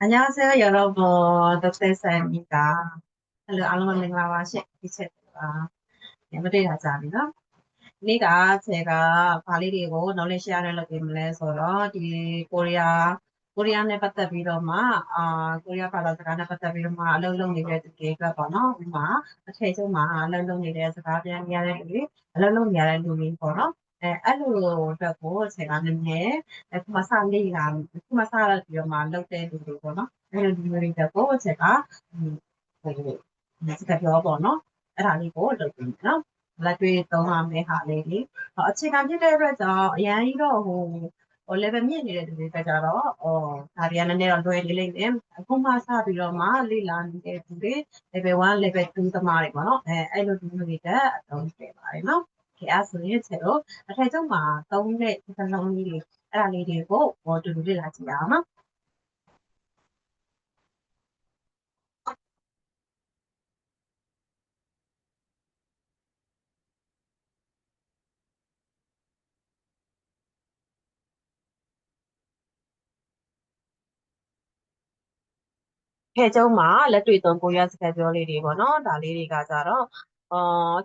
안녕하세 요, 여러 분. 덕세사입니 다. Hello, 알로마 링라와 시체입니 다. 예물이라 자리 나. 네가 제가 발리리고 널리 시야를 넣기면서 이 코리아 코리아 내 봤다 비로마 아 코리아 바다가 내 봤다 비로마 알롱롱 이래 듣게 가봐나 엄마 최종마 알롱롱 이래 가서 가면 야래 알롱롱 야래 누민 거나 အဲအဲ့လိုအတွက်ကိုဆရာကနည်းနည်းအခုမှစလေးလာအခုမှစရပြီးတော့မှလုပ်တဲ့လူတွေပေါ့နော်အဲ့လိုလူတွေတက်ကိုဆရာကဟိုလက်စကပြောပေါ့နော်အဲ့ဒါလေးကိုလုပ်ပြီးနော်လက်တွေ့သုံးရမယ့်ဟာလေးလေအခြေခံဖြစ်တဲ့အတွက်ကြောင့်အရင်ကြီးတော့ဟိုဟို level မြင့်နေတဲ့လူတွေကကြတော့အော်ဒါတွေကနည်းနည်းတော့လွယ်နေလိမ့်မယ်အခုမှစပြီးတော့မှလေ့လာနေတဲ့သူတွေ level 1 level 2သမားတွေပေါ့နော်အဲအဲ့လိုမျိုးတွေကအသုံးပြပါတယ်နော် ဒီအဲ့ဆိုရင်ချက်တော့အထက်ကျုံမှာသုံးတဲ့ဒီနှလုံးလေးတွေအဲ့ဒါလေးတွေကိုဟိုတူတူလေ့လာကြည့်ရအောင်နော်ဖဲကျုံးမှာလက်တွေ့သုံးကိုရစကားပြောလေးတွေပေါ့နော်ဒါလေးတွေကကြတော့အော်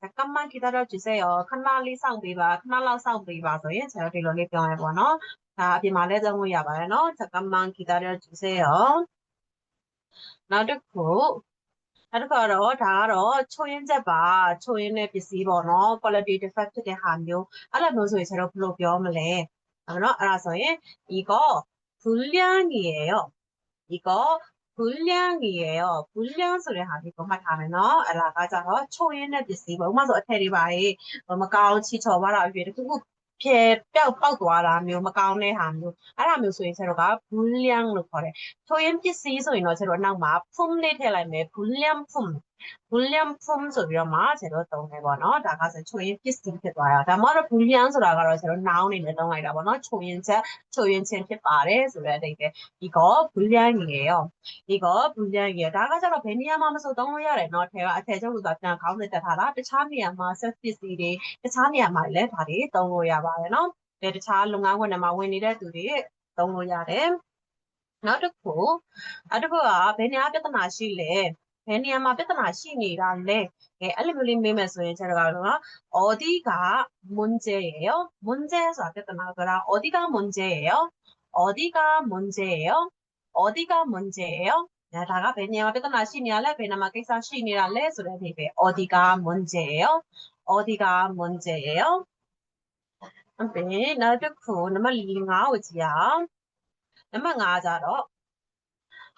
잠깐만 기다려 주세요.ခဏလေးစောင့်ပေးပါခဏလောက်စောင့်ပေးပါဆိုရင်ကျွန်တော်ဒီလိုလေးပြောရပါတော့။ဒါအပြင်မှာလည်းသုံးလို့ရပါတယ်နော်။ 잠깐만 기다려 주세요. နောက်တစ်ခုနောက်တစ်ခါတော့ဒါကတော့ချိုးရင်းချက်ပါချိုးရင်းတဲ့ပစ္စည်းပေါ့နော် quality defect ဖြစ်တဲ့ဟာမျိုးအဲ့လိုမျိုးဆိုရင်ကျွန်တော်ဘယ်လိုပြောမလဲအဲ့တော့အဲ့ဒါဆိုရင်이거 불량이에요. 이거 boolean ရေရော boolean ဆိုတဲ့ဟာလေးကိုမှတ်ထားမယ်နော်အလားကကြတော့ချုပ်ရင်းတဲ့ပစ္စည်းပေါ့ဥပမာဆိုအထည်တွေပါရေမကောင်းချီချော်သွားတာအဖြစ်တခုခုပြဲပျောက်ပေါက်သွားတာမျိုးမကောင်းတဲ့ဟာမျိုးအဲ့ဒါမျိုးဆိုရင်ကျတော့က boolean လို့ခေါ်တယ်ချိုးရင်ပစ္စည်းဆိုရင်တော့ကျတော့နောက်မှာ form လေးထည့်လိုက်မယ် boolean form Boolean form ဆိုပြီးတော့မှဆရာတို့သုံးတယ်ပေါ့နော်ဒါကဆိုချုံရင်ပစ္စည်းဖြစ်သွားတာဒါမှမဟုတ် Boolean ဆိုတာကတော့ဆရာတို့ noun အနေနဲ့သုံးလိုက်တာပေါ့နော်ချုံရင်ချက်ချုံရင်ချင်းဖြစ်ပါတယ်ဆိုတဲ့အဓိပ္ပာယ်ဒီကော Boolean ရေရောဒီကော Boolean ရေဒါကကျတော့ဘယ်နေရာမှာမဆိုသုံးလို့ရတယ်နော်ထဲကအထည်ချုပ်လို့ဆိုတာပြန်ခေါင်းနဲ့တက်ထားတာတခြားနေရာမှာ self ပစ္စည်းတွေတခြားနေရာမှာလည်းဒါတွေသုံးလို့ရပါတယ်နော်ဒါတခြားလုပ်ငန်းခွင်ထဲမှာဝင်နေတဲ့သူတွေသုံးလို့ရတယ်နောက်တစ်ခုနောက်တစ်ခုကဘယ်နေရာပြဿနာရှိလဲ ဘယ်နေရာမှာပြဿနာရှိနေတာလဲအဲအဲ့လိုမျိုးလေးမေးမယ်ဆိုရင်ကျွန်တော်ကတော့အော်ဒီကမွန်ဂျေရောမွန်ဂျေဆိုတာပြဿနာဆိုတာအော်ဒီကမွန်ဂျေရောအော်ဒီကမွန်ဂျေရောအော်ဒီကမွန်ဂျေရောညာဒါကဘယ်နေရာမှာပြဿနာရှိနေရလဲဘယ်နေရာမှာကိစ္စရှိနေတာလဲဆိုတဲ့အနေနဲ့အော်ဒီကမွန်ဂျေရောအော်ဒီကမွန်ဂျေရောအပြင်နောက်တစ်ခုနံပါတ်5ကိုကြည့်ရအောင်နံပါတ်5ကျတော့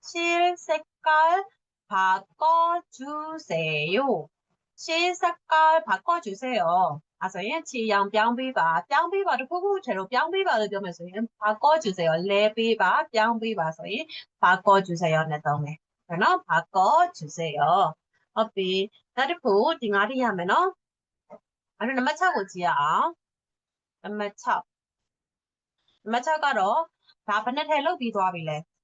실 색깔 바꿔주세요. 실 색깔 바꿔주세요. အဲဆိုရင်ခြေရောင်ပြောင်းပေးပါပြောင်းပေးပါတခုခုချေတော့ပြောင်းပေးပါလို့ပြောမယ်ဆိုရင်ဘာကောကျူစေရောလဲပေးပါပြောင်းပေးပါဆိုရင်ဘာကောကျူစေရောနဲ့သုံးမယ်ဟုတ်နော်ဘာကောကျူစေရောဟုတ်ပြီနောက်တစ်ခုဒီငါးတိရမယ်နော်အဲ့တော့နံပါတ်6ကိုကြည့်ရအောင်နံပါတ်6နံပါတ်6ကတော့ဒါဘယ်နှစ်ထည့်လုပ်ပြီးသွားပြီလဲ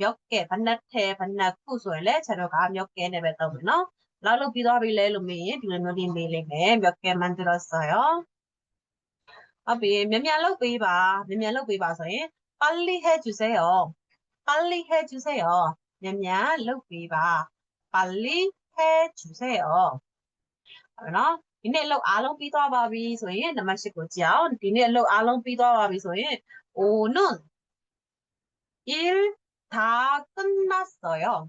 မြက်ကဲဘဏ္ဍထဲဘဏ္ဍခုဆိုရင်လည်းချက်တော့ကမြက်ကဲနဲ့ပဲသုံးမယ်နော်လောက်လုပ်ပြီးသွားပြီလဲလို့မေးရင်ဒီလိုမျိုးဒီမေးလိမ့်မယ်မြက်ကဲ 만들었어요 ဟုတ်ပြီမြန်မြန်လုပ်ပေးပါမြန်မြန်လုပ်ပေးပါဆိုရင် 빨리 해주세요 빨리 해주세요 မြန်မြန်လုပ်ပေးပါ 빨리 해주세요 ဟုတ်နော်ဒီနေ့အလုပ်အားလုံးပြီးသွားပါပြီဆိုရင်နံပါတ်၈ကိုကြည့်အောင်ဒီနေ့အလုပ်အားလုံးပြီးသွားပါပြီဆိုရင် 오는 일 다 끝났어요.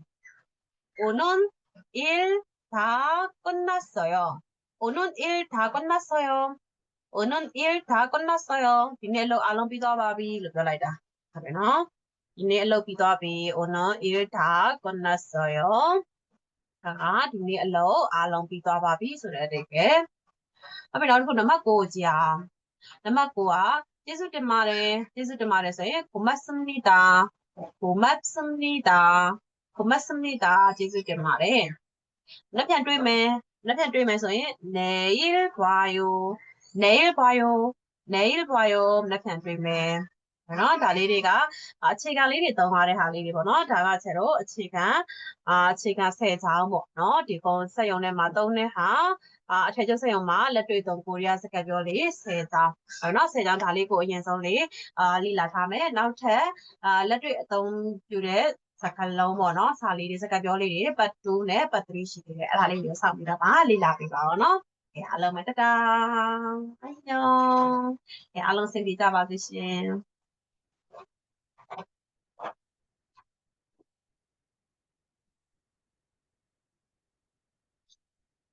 오는 일 다 끝났어요. 오는 일 다 끝났어요. 오는 일 다 끝났어요. ဒီနေ့အလုပ်အားလုံးပြီးသွားပါပြီလို့ပြောလိုက်တာဟုတ်တယ်နော်ဒီနေ့အလုပ်ပြီးသွားပြီ 오는 일 다 끝났어요. ဒါကဒီနေ့အလုပ်အားလုံးပြီးသွားပါပြီဆိုတဲ့အဓိပ္ပာယ်အဲ့ပြီးနောက်တစ်ခုနံပါတ်9ကိုကြည့်အောင်နံပါတ်9ကကျေးဇူးတင်ပါတယ်ကျေးဇူးတင်ပါတယ်ဆိုရင် 고맙습니다 고맙습니다 고맙습니다 ကျေးဇူးတင်ပါတယ်လက်ပြန်တွေ့မယ်လက်ပြန်တွေ့မယ်ဆိုရင် 내일 봐요 내일 봐요 내일 봐요 လက်ပြန်တွေ့မယ် နော်ဒါလေးတွေကအခြေခံလေးတွေသုံးရတဲ့ဟာလေးတွေပေါ့နော်ဒါကကျတော့အခြေခံအာအခြေခံ10ချောင်းပေါ့နော်ဒီကုန်းစက်ရုံထဲမှာသုံးတဲ့ဟာအာအထက်ကျစက်ရုံမှာလက်တွေ့သုံးကိုရီးယားစကားပြောလေး10ချောင်းဟုတ်နော်10ချောင်းဒါလေးကိုအရင်ဆုံးလေးအာလေ့လာထားမယ်နောက်ထပ်အာလက်တွေ့အသုံးပြုတဲ့စကားလုံးပေါ့နော်စာလေးတွေစကားပြောလေးတွေပတ်2နဲ့ပတ်3ရှိသေးတယ်အဲ့ဒါလေးကိုစောင့်ပြီးတော့ပါလေ့လာပေးပါတော့နော်ကဲအားလုံးပဲတတာအညောကဲအားလုံးစင်ပြေကြပါစေရှင်